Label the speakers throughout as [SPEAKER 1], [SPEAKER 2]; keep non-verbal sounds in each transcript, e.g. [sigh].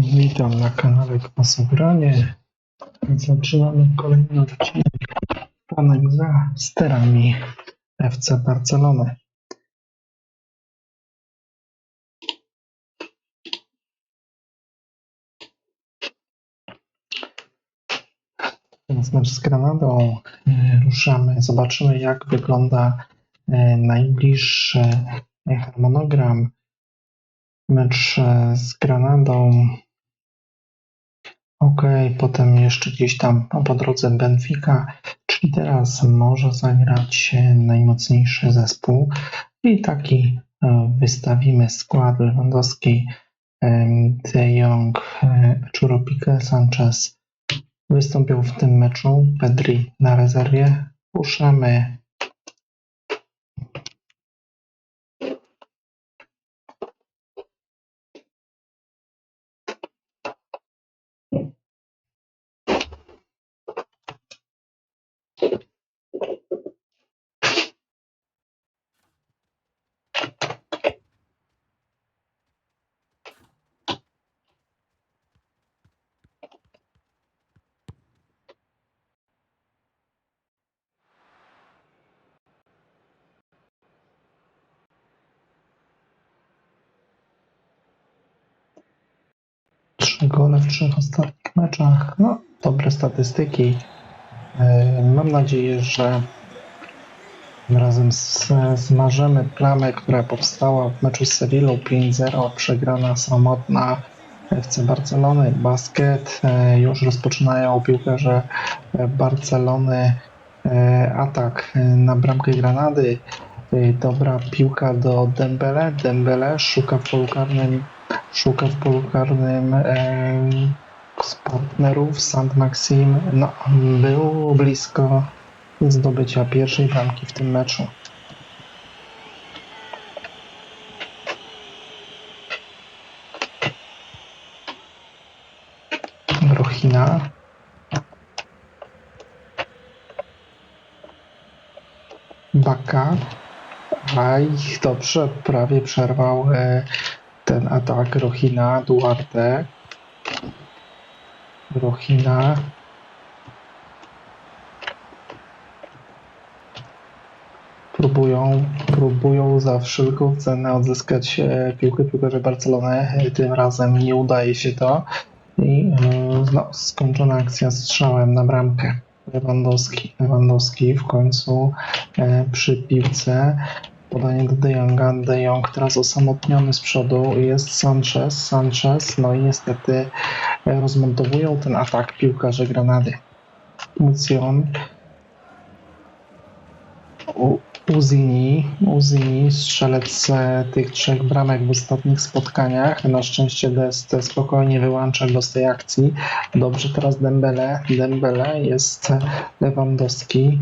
[SPEAKER 1] Witam na kanale Kwasobranie. Zaczynamy kolejny odcinek panem za sterami FC Barcelony. Teraz mecz z Granadą. Ruszamy, zobaczymy jak wygląda e, najbliższy harmonogram. Mecz e, z Granadą. Ok, potem jeszcze gdzieś tam po drodze Benfica, czyli teraz może zagrać e, najmocniejszy zespół i taki e, wystawimy skład Lewandowski, em, De Jong, e, Churo Pique, Sanchez wystąpił w tym meczu, Pedri na rezerwie. Puszczamy Trzy gole w trzech ostatnich meczach. No, dobre statystyki. E, Mam nadzieję, że razem zmarzemy plamę, która powstała w meczu z Sevillą 5-0, przegrana samotna FC Barcelony. Basket e, już rozpoczynają piłkarze Barcelony e, atak na bramkę Granady. Dobra piłka do Dembele. Dembele szuka w polu karnym szuka w polu karnym z partnerów. Sant Maxim no, był blisko zdobycia pierwszej bramki w tym meczu. Rochina. Baka. Aj, dobrze, prawie przerwał e, ten atak Rochina, Duarte. Rochina. Próbują, próbują za wszelką cenę odzyskać e, piłkę piłkarze Barcelony. E, Tym razem nie udaje się to. I no, skończona akcja strzałem na bramkę. Lewandowski. Lewandowski w końcu przy piłce. Podanie do De Jonga. De Jong teraz osamotniony z przodu. Jest Sanchez. Sanchez. No i niestety e, rozmontowują ten atak piłkarze Granady. Mucjon. U- Uzini, Uzini, strzelec e, tych trzech bramek w ostatnich spotkaniach. Na szczęście Dest spokojnie wyłącza go z tej akcji. Dobrze teraz Dembele. Dembele jest Lewandowski.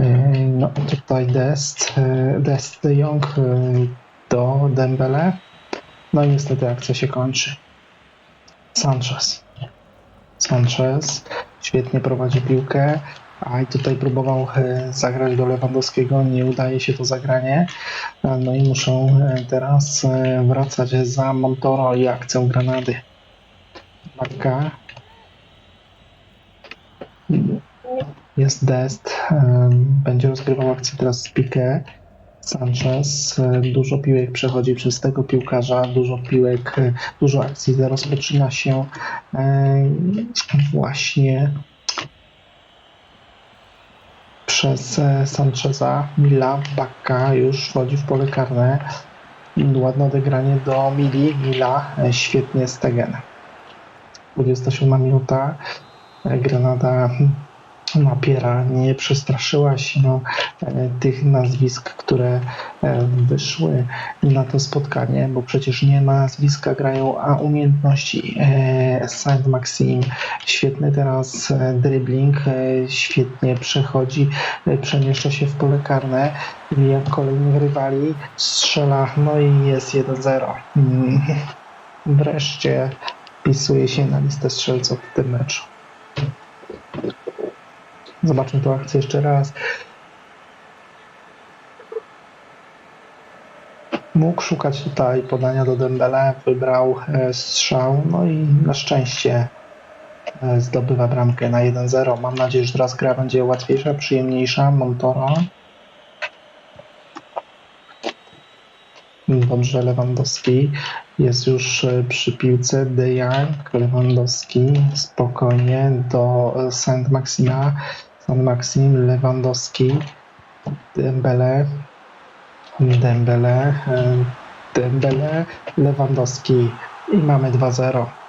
[SPEAKER 1] E, No tutaj Dest, e, Dest de Jong e, do Dembele. No i niestety akcja się kończy. Sanchez. Sanchez świetnie prowadzi piłkę. A i tutaj próbował e, zagrać do Lewandowskiego, nie udaje się to zagranie. No i muszą teraz wracać za Montoro i akcją Granady. Marka. Jest Dest. Będzie rozgrywał akcję teraz z Piqué. Sanchez. e, Dużo piłek przechodzi przez tego piłkarza, dużo piłek, e, dużo akcji rozpoczyna się e, właśnie przez Sancheza, Mila, Bakka już wchodzi w pole karne. Ładne odegranie do Mili, Mila, świetnie Stegen. 27 minuta, Granada napiera, nie przestraszyła się no, e, tych nazwisk, które e, wyszły na to spotkanie, bo przecież nie nazwiska grają, a umiejętności e, Saint Maxim, świetny teraz dribbling, świetnie przechodzi, przemieszcza się w pole karne, mija kolejnych rywali, strzela, no i jest 1-0. Mm, [laughs] Wreszcie wpisuje się na listę strzelców w tym meczu. Zobaczmy tę akcję jeszcze raz. Mógł szukać tutaj podania do Dembele, wybrał e, strzał, no i na szczęście e, zdobywa bramkę na 1-0. Mam nadzieję, że teraz gra będzie łatwiejsza, przyjemniejsza. Montoro. Dobrze, Lewandowski jest już e, przy piłce. De Jong, Lewandowski, spokojnie do e, Saint-Maxim, Lewandowski, Dembele, Dembele, e, Dembele, Lewandowski i mamy 2-0.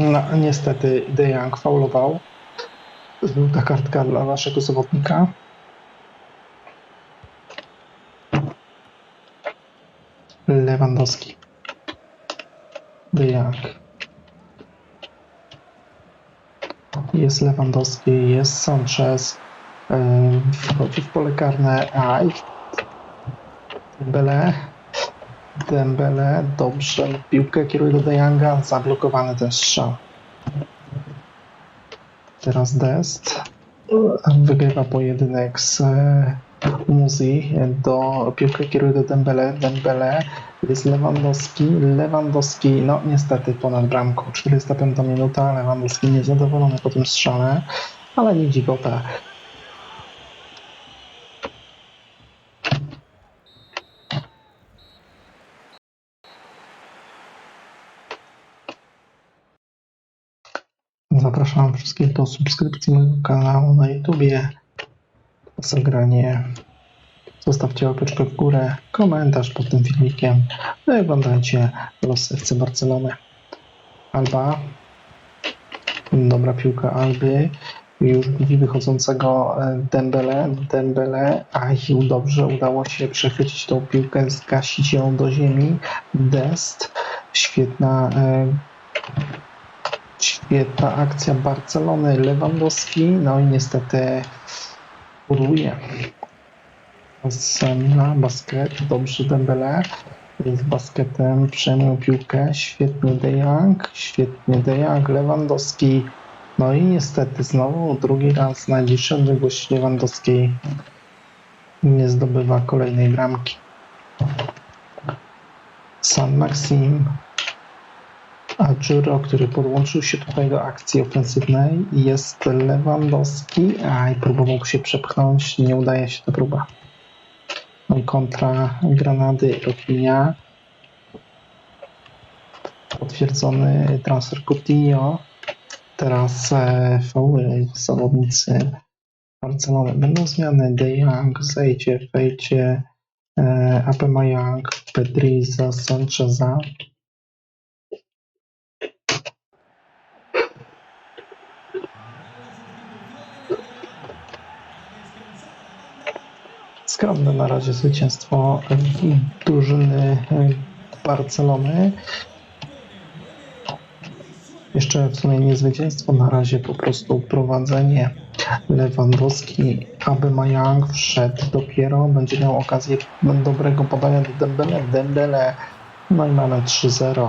[SPEAKER 1] No, niestety De Jong faulował. Żółta kartka dla naszego zawodnika. Lewandowski. De Jong. Jest Lewandowski, jest Sanchez. Ym, Wchodzi w pole karne. Aj. Dembele. Dembele. Dobrze. Piłkę kieruje do De Jonga. Zablokowany ten strzał. Teraz Dest. Wygrywa pojedynek z e, Muzi. Do piłkę kieruje do Dembele. Dembele. Jest Lewandowski. Lewandowski. No niestety ponad bramką. 405 minuta. Lewandowski niezadowolony po tym strzale. Ale nie dziwota. Zapraszam wszystkich do subskrypcji mojego kanału na YouTubie. Zagranie. Zostawcie łapeczkę w górę, komentarz pod tym filmikiem. No i oglądajcie los FC Barcelony. Alba. Dobra piłka Alby. Już widzi wychodzącego e, Dembele. Dembele. Aj, dobrze udało się przechwycić tą piłkę, zgasić ją do ziemi. Dest. Świetna e, Świetna akcja Barcelony, Lewandowski, no i niestety uruje. Semna, basket, dobrze Dembele, jest basketem, przejmują piłkę, świetnie De Jong, świetnie De Lewandowski, no i niestety znowu drugi raz najbliższa odległość Lewandowskiej nie zdobywa kolejnej bramki. San Maxim Juro, który podłączył się tutaj do akcji ofensywnej jest Lewandowski, a i próbował się przepchnąć, nie udaje się ta próba. No i kontra Granady Rafinha. Potwierdzony transfer Coutinho. Teraz e, fauły zawodnicy Barcelony. Będą zmiany. De Jong zejdzie, wejdzie e, Aubameyang, Pedri za Sancheza. Skromne na razie zwycięstwo drużyny Barcelony. Jeszcze w sumie nie zwycięstwo, na razie po prostu prowadzenie. Lewandowski, Aubameyang wszedł dopiero, będzie miał okazję dobrego podania do Dembele, Dembele, no i mamy 3-0.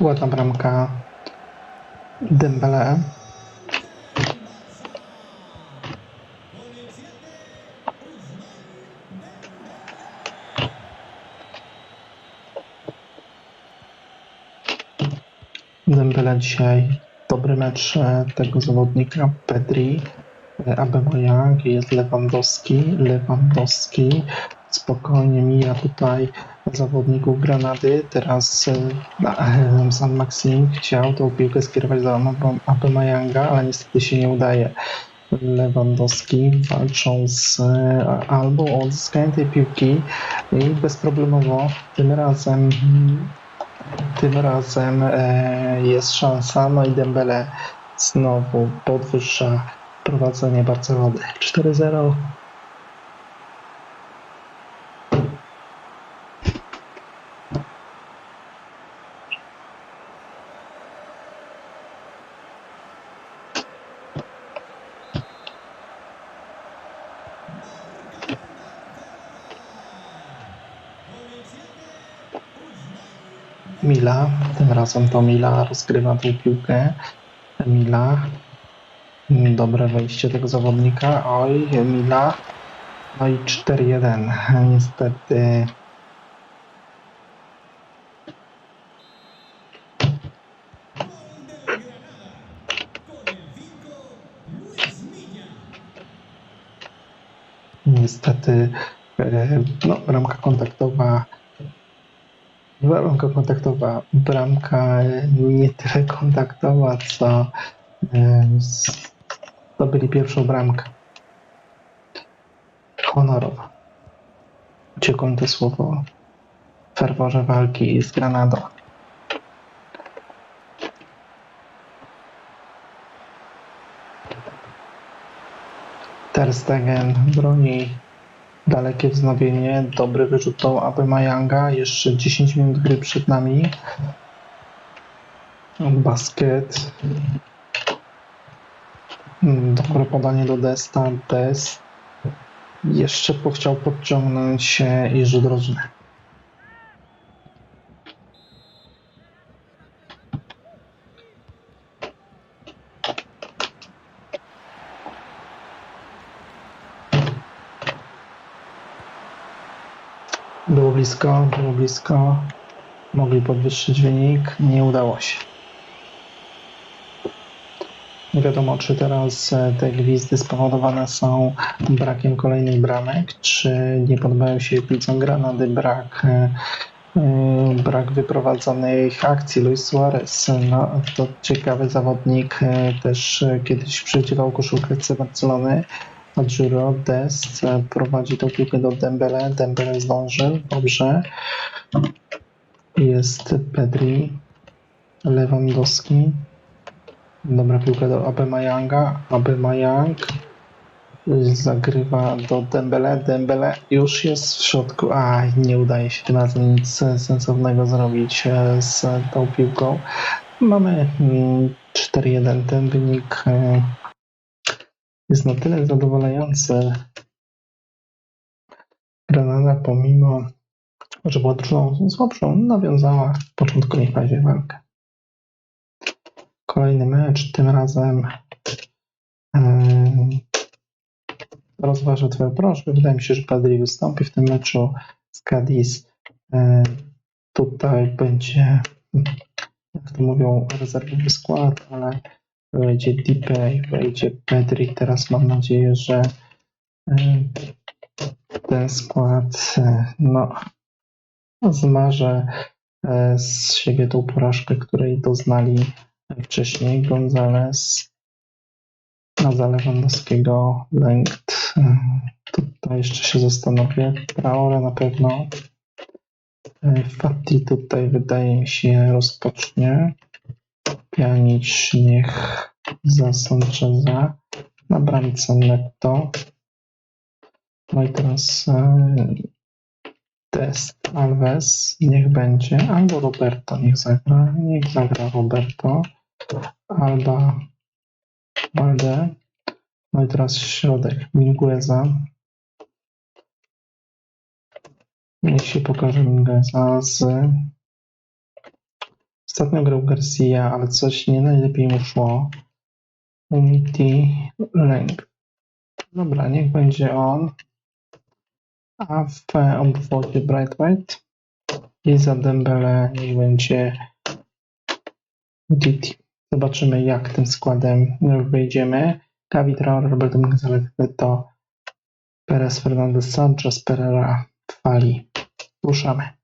[SPEAKER 1] Ładna bramka Dembele. Dembele dzisiaj dobry mecz e, tego zawodnika Pedri. E, Aubameyang, jest Lewandowski, Lewandowski spokojnie mija tutaj zawodników Granady. Teraz e, San Maxim chciał tą piłkę skierować do Aubameyanga, ale niestety się nie udaje. Lewandowski walczą z e, albo o odzyskanie tej piłki i bezproblemowo tym razem tym razem e, jest szansa. No i Dembele znowu podwyższa prowadzenie Barcelony. 4-0. Mila, tym razem to Mila rozgrywa tę piłkę. Mila, dobre wejście tego zawodnika. Oj, Mila. No i 4-1. Niestety. Niestety, e, no, bramka kontaktowa Bramka kontaktowa, bramka nie tyle kontaktowa, co zdobyli pierwszą bramkę. Honorowa. Uciekło mi to słowo w ferworze walki z Granadą. Ter Stegen broni Dalekie wznowienie, dobry wyrzut do Abemayanga, jeszcze 10 minut gry przed nami. Basket. Mm, Dobre podanie do Desta, Dest. Jeszcze chciał podciągnąć się i rzut rożny. Było blisko, było blisko. Mogli podwyższyć wynik, nie udało się. Nie wiadomo, czy teraz e, te gwizdy spowodowane są brakiem kolejnych bramek, czy nie podobają się kibicom Granady brak, e, e, brak wyprowadzonych akcji. Luis Suarez, no, to ciekawy zawodnik, też kiedyś przywdziewał koszulkę Barcelony. Adjuro Dest e, prowadzi tą piłkę do Dembele. Dembele zdążył, dobrze. Jest Pedri, Lewandowski. Dobra piłka do Abemayanga. Abemayang zagrywa do Dembele. Dembele już jest w środku. A, nie udaje się tym razem nic sensownego zrobić e, z tą piłką. Mamy mm, 4-1. Ten wynik e, jest na tyle zadowalający. Granada pomimo, że była drużyną słabszą, nawiązała w początkowej fazie walkę. Kolejny mecz, tym razem em, rozważę Twoją prośbę. Wydaje mi się, że Padri wystąpi w tym meczu z Cadiz. E, Tutaj będzie, jak to mówią, rezerwowy skład, ale wejdzie Dipey, wejdzie Pedri. Teraz mam nadzieję, że e, ten skład e, no, zmaże e, z siebie tą porażkę, której doznali wcześniej. Gonzales na Lewandowskiego, Lengt. e, Tutaj jeszcze się zastanowię. Traore na pewno. Fati tutaj wydaje mi się rozpocznie. Pjanic niech za. Na bramce Netto. No i teraz e, test Alves, niech będzie, albo Roberto, niech zagra, niech zagra Roberto, Alba, Balde, no i teraz środek, Mingueza, niech się pokaże Mingueza z, ostatnio grał Garcia, ale coś nie najlepiej mu szło, Umiti, Lęk, dobra, niech będzie on, a w obwodzie Brightwhite i za Dembele niech będzie Diti. Zobaczymy jak tym składem wyjdziemy. Gavi Traore, Roberto Gonzalez, to Perez, Fernandez, Sanchez, Pereira, Fali. Ruszamy.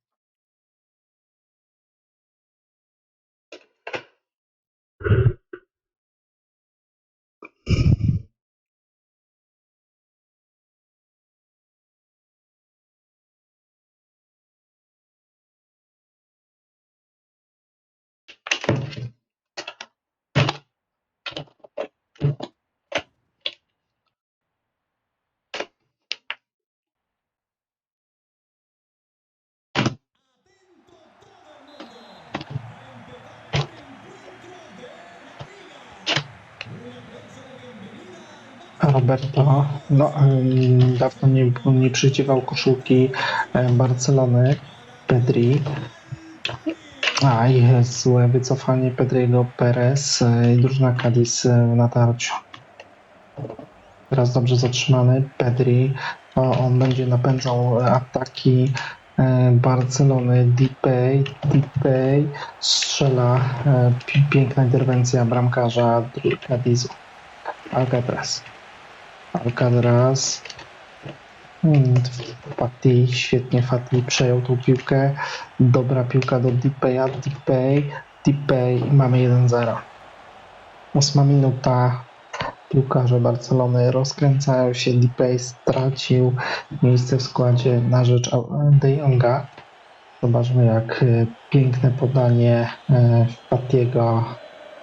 [SPEAKER 1] Roberto, no, dawno nie, nie przydziewał koszulki e, Barcelony, Pedri. A, i jest złe wycofanie Pedriego Perez e, i drużyna Cadiz e, w natarciu. Teraz dobrze zatrzymany Pedri. O, on będzie napędzał e, ataki e, Barcelony. Dipey, Dipey strzela. e, pi- Piękna interwencja bramkarza Cadizu. Alcatraz. Alcatraz. Mm, Fati, świetnie Fati przejął tą piłkę. Dobra piłka do Dipeya, Dipey, Dipey i mamy 1-0. Ósma minuta. Piłkarze Barcelony rozkręcają się. Dipey stracił miejsce w składzie na rzecz De Jonga. Zobaczmy jak e, piękne podanie e, Fatiego.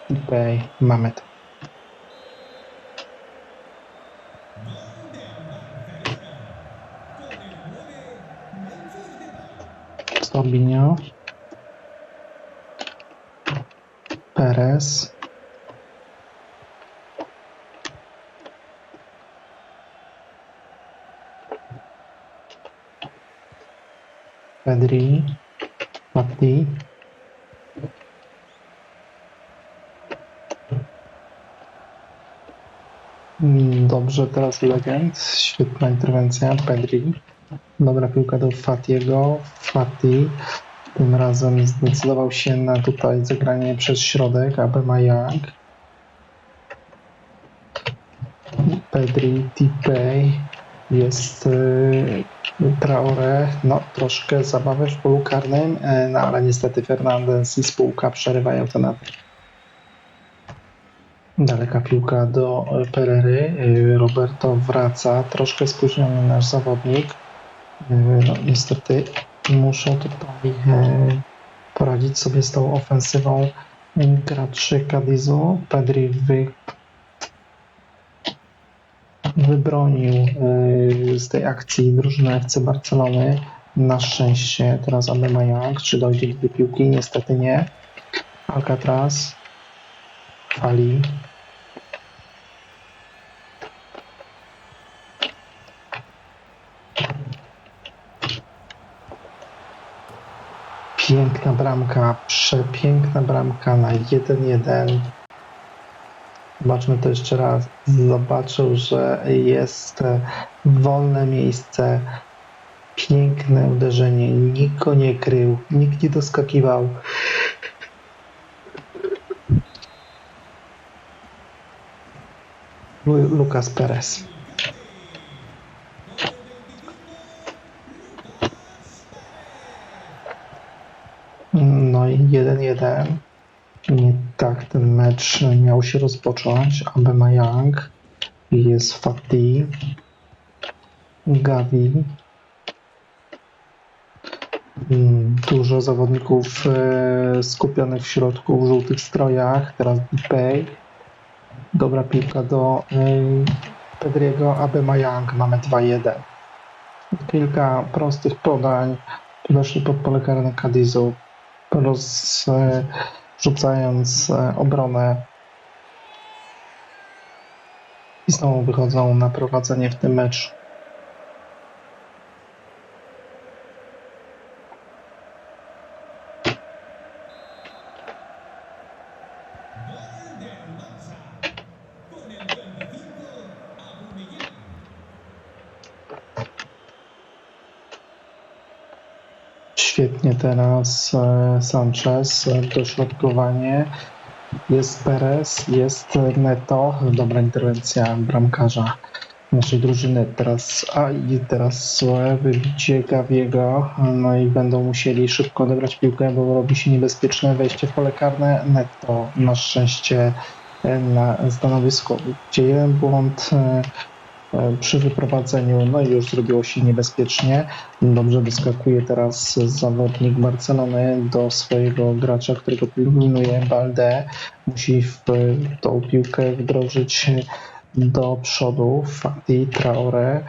[SPEAKER 1] Dipey. Mamy to. Sobinho. Perez. Pedri. Fati. Mm, Dobrze, teraz Legend. Świetna interwencja. Pedri. Dobra piłka do Fatiego. Fati tym razem zdecydował się na tutaj zagranie przez środek, Abema Young. Pedri, Tipey, jest y, Traore, no troszkę zabawy w polu karnym, e, no ale niestety Fernandez i spółka przerywają ten atak. Daleka piłka do e, Perery, y, Roberto wraca, troszkę spóźniony nasz zawodnik. No, niestety muszą tutaj e, poradzić sobie z tą ofensywą graczy Cadizu. Pedri wy, wybronił e, z tej akcji drużynę FC Barcelony. Na szczęście teraz Aubameyang, czy dojdzie do piłki? Niestety nie. Alcatraz, Fali, Piękna bramka, przepiękna bramka na 1-1. Zobaczmy to jeszcze raz. Zobaczył, że jest wolne miejsce. Piękne uderzenie. Nikt go nie krył, nikt nie doskakiwał. Lu- Lucas Perez. 1-1. Nie tak ten mecz miał się rozpocząć. Abema Young, jest Fati, Gavi. Mm, Dużo zawodników e, skupionych w środku w żółtych strojach. Teraz Dipey. Dobra piłka do e, Pedriego Abema Young. Mamy 2-1. Kilka prostych podań. Weszli pod pole karne Cadizu rozrzucając e, obronę i znowu wychodzą na prowadzenie w tym meczu. Świetnie teraz e, Sanchez, e, dośrodkowanie. Jest Perez, jest Neto. Dobra interwencja bramkarza naszej drużyny. Teraz, a i teraz złe wybicie Gaviego. No i będą musieli szybko odebrać piłkę, bo robi się niebezpieczne wejście w pole karne. Neto na szczęście e, na stanowisku. Gdzie jeden błąd przy wyprowadzeniu, no i już zrobiło się niebezpiecznie. Dobrze wyskakuje teraz zawodnik Barcelony do swojego gracza, którego pilnuje Balde. Musi w tą piłkę wdrożyć do przodu Fati Traore.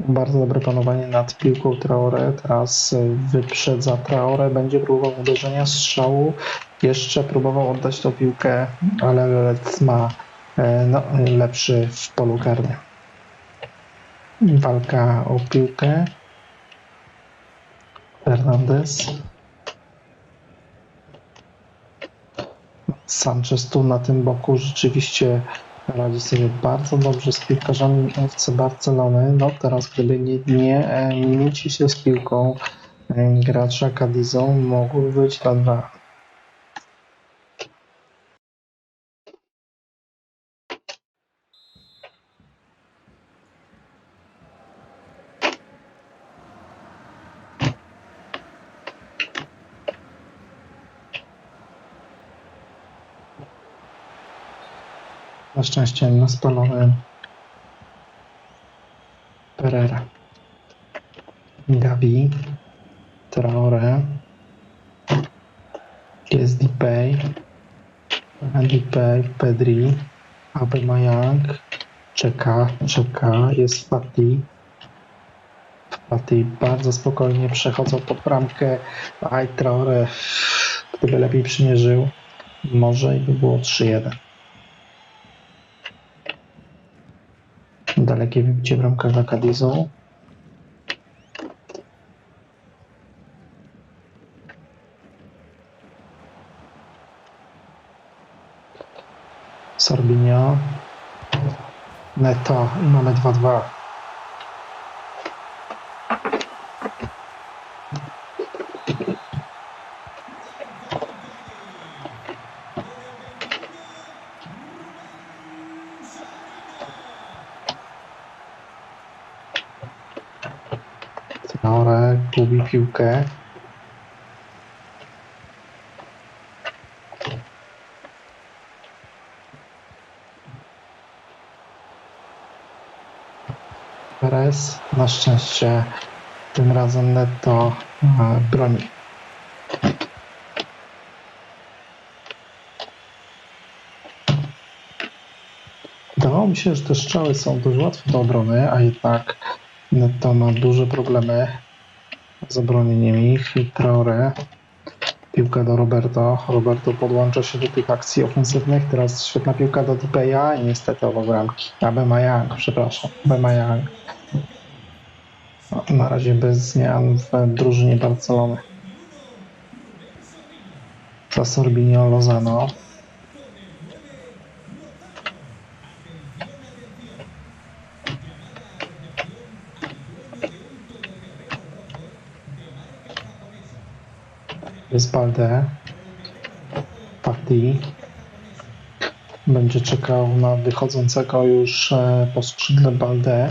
[SPEAKER 1] Bardzo dobre panowanie nad piłką Traore. Teraz wyprzedza Traore. Będzie próbował uderzenia strzału. Jeszcze próbował oddać tą piłkę, ale Lelec ma e, no, lepszy w polu karnym. Walka o piłkę. Fernandez. Sanchez tu na tym boku rzeczywiście radzi sobie bardzo dobrze z piłkarzami FC Barcelony. No teraz gdyby nie, nie e, minuci się z piłką e, gracza Cadizą mogły być 2-2. Na szczęście na spalony Pereira. Gabi. Traore. Jest Dipay. Dipay, Pedri. Aubameyang. Czeka, czeka. Jest Fati. Fati bardzo spokojnie przechodzą pod bramkę. Aj, Traore. Gdyby lepiej przymierzył, może i by było 3-1. Dalekie wybicie bramkarza Cadizą. Sorbinio. Neto i mamy 2-2. Traore piłkę. Perez na szczęście tym razem netto e, broni. Wydawało mi się, że te strzały są dość łatwe do obrony, a jednak netto ma duże problemy z obronieniem ich. I Traore. Piłka do Roberto. Roberto podłącza się do tych akcji ofensywnych. Teraz świetna piłka do Dipeya i niestety oba bramki. Abemayang, przepraszam. Abemayang. No, na razie bez zmian w drużynie Barcelony. Za Sorbinio Lozano. Jest Balde. Patti. Będzie czekał na wychodzącego już e, po skrzydle Balde.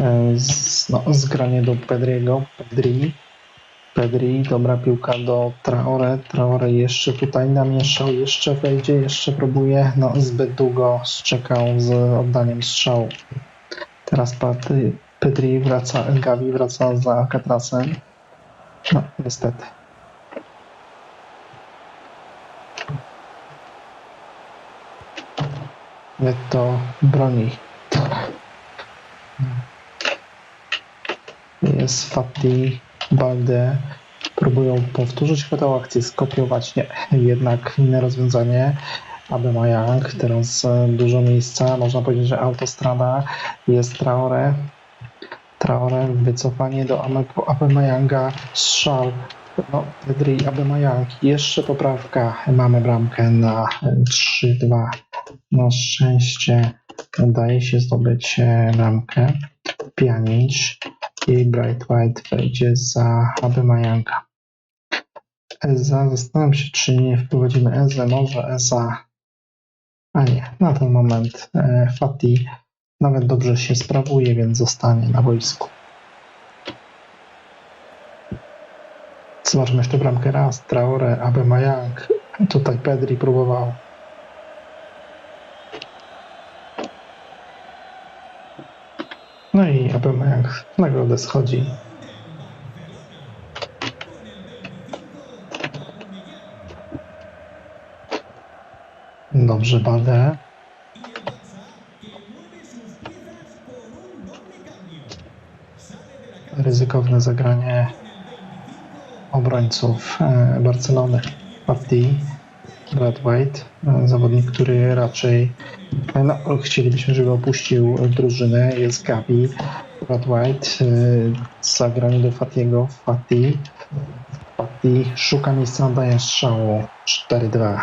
[SPEAKER 1] E, z, no, zgranie do Pedriego. Pedri. Pedri, dobra piłka do Traore. Traore jeszcze tutaj namieszał, jeszcze wejdzie, jeszcze próbuje. No, zbyt długo szczekał z oddaniem strzału. Teraz Pedri wraca, Gavi wraca za Alcatrasem. No, niestety. Netto broni. Jest Fati, Balde. Próbują powtórzyć chyba akcję, skopiować. Nie, jednak inne rozwiązanie. Abemayang, teraz e, dużo miejsca. Można powiedzieć, że autostrada. Jest Traore. Traore, wycofanie do Ame- Abemayanga. Strzał. No, Pedri, Abemayang. Jeszcze poprawka. Mamy bramkę na e, 3-2. Na szczęście udaje się zdobyć e, bramkę. Pjanic i Bright White wejdzie za Abemayanga. Eza, zastanawiam się, czy nie wprowadzimy Ezę, może Eza, a nie, na ten moment e, Fati nawet dobrze się sprawuje, więc zostanie na boisku. Zobaczmy jeszcze bramkę raz, Traore, Abemayang, tutaj Pedri próbował. No i Aubameyang w nagrodę schodzi. Dobrze, Balde. Ryzykowne zagranie obrońców e, Barcelony. Fati Brad White, e, zawodnik, który raczej e, no, chcielibyśmy, żeby opuścił drużynę, jest Gabi. Brad White, e, zagranie do Fatiego, Fati. Fati szuka miejsca, daje strzału 4-2.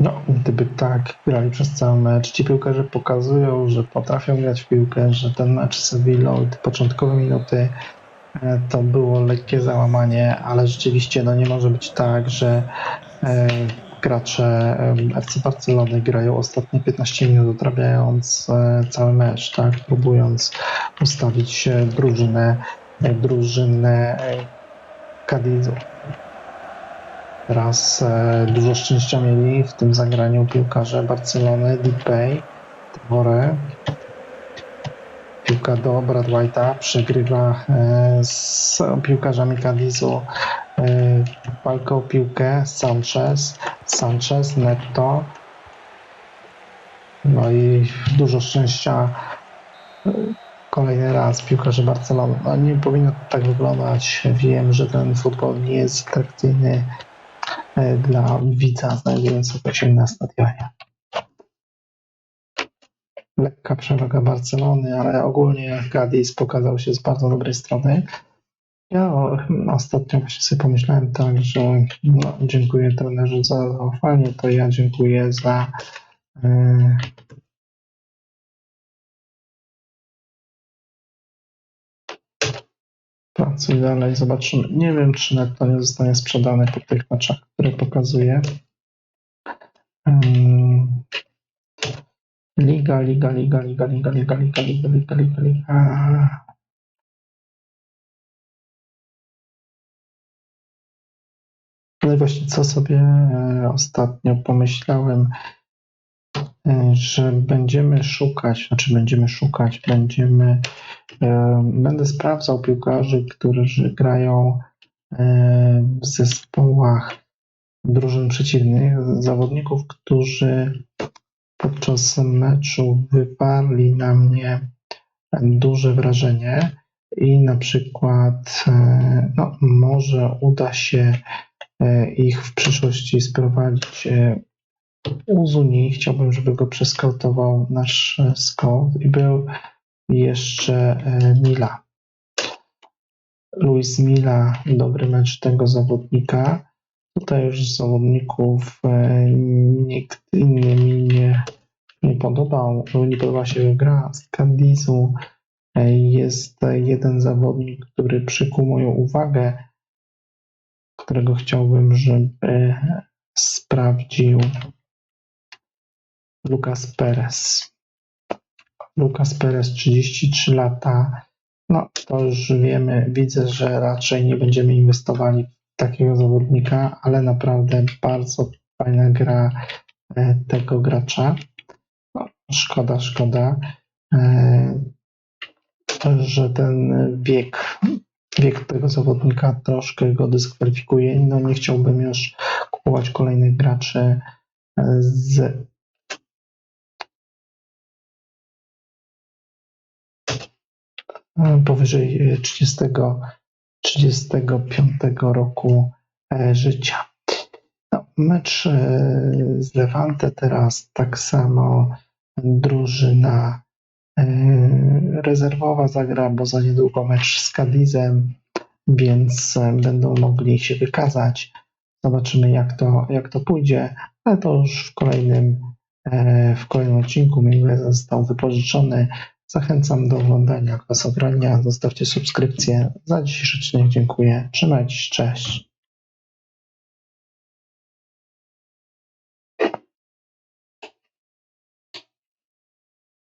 [SPEAKER 1] No, gdyby tak grali przez cały mecz, ci piłkarze pokazują, że potrafią grać w piłkę, że ten mecz z Sevillą te początkowe minuty to było lekkie załamanie, ale rzeczywiście no nie może być tak, że e, gracze FC Barcelony grają ostatnie 15 minut odrabiając e, cały mecz, tak, próbując ustawić e, drużynę, e, drużynę e, Cadizu. Teraz e, dużo szczęścia mieli w tym zagraniu piłkarze Barcelony, Dipey, Tavore. Piłka do Brad White'a, przegrywa e, z piłkarzami Cadizu e, walkę o piłkę, Sanchez, Sanchez, Netto. No i dużo szczęścia e, kolejny raz piłkarze Barcelony. No nie powinno tak wyglądać. Wiem, że ten futbol nie jest atrakcyjny e, dla widza znajdującego się na stadionie. Lekka przewaga Barcelony, ale ogólnie Cadiz pokazał się z bardzo dobrej strony. Ja ostatnio właśnie sobie pomyślałem tak, że no, dziękuję trenerze za zaufanie, to ja dziękuję za e, pracuj dalej, zobaczymy. Nie wiem, czy netto nie zostanie sprzedany po tych meczach, które pokazuje. Ym, Liga, liga, liga, liga, liga, liga, liga, liga, liga, liga, liga. No i właśnie co sobie e, ostatnio pomyślałem, e, że będziemy szukać, znaczy będziemy szukać, będziemy, e, będę sprawdzał piłkarzy, którzy grają w zespołach drużyn przeciwnych, zawodników, którzy podczas meczu wywarli na mnie duże wrażenie i na przykład e, no, może uda się e, ich w przyszłości sprowadzić e, Uzuni. Chciałbym, żeby go przeskautował nasz e, scout i był jeszcze e, Mila. Luis Mila, dobry mecz tego zawodnika. Tutaj już zawodników e, nikt inny mi nie, nie podobał. Nie podoba się gra z Candizu. E, Jest jeden zawodnik, który przykuł moją uwagę, którego chciałbym, żeby sprawdził Lucas Perez. Lucas Perez, 33 lata. No, to już wiemy, widzę, że raczej nie będziemy inwestowali takiego zawodnika, ale naprawdę bardzo fajna gra e, tego gracza. No, szkoda, szkoda, e, że ten wiek, wiek tego zawodnika troszkę go dyskwalifikuje. No, nie chciałbym już kupować kolejnych graczy e, z powyżej e, 30, 35 roku e, życia. No, mecz e, z Levante teraz tak samo drużyna e, rezerwowa zagra, bo za niedługo mecz z Cadizem, więc będą mogli się wykazać. Zobaczymy jak to, jak to pójdzie, ale to już w kolejnym, w kolejnym odcinku Miguel został wypożyczony. Zachęcam do oglądania klasogrania. Zostawcie subskrypcję. Za dzisiejszy odcinek dziękuję. Trzymajcie się, cześć.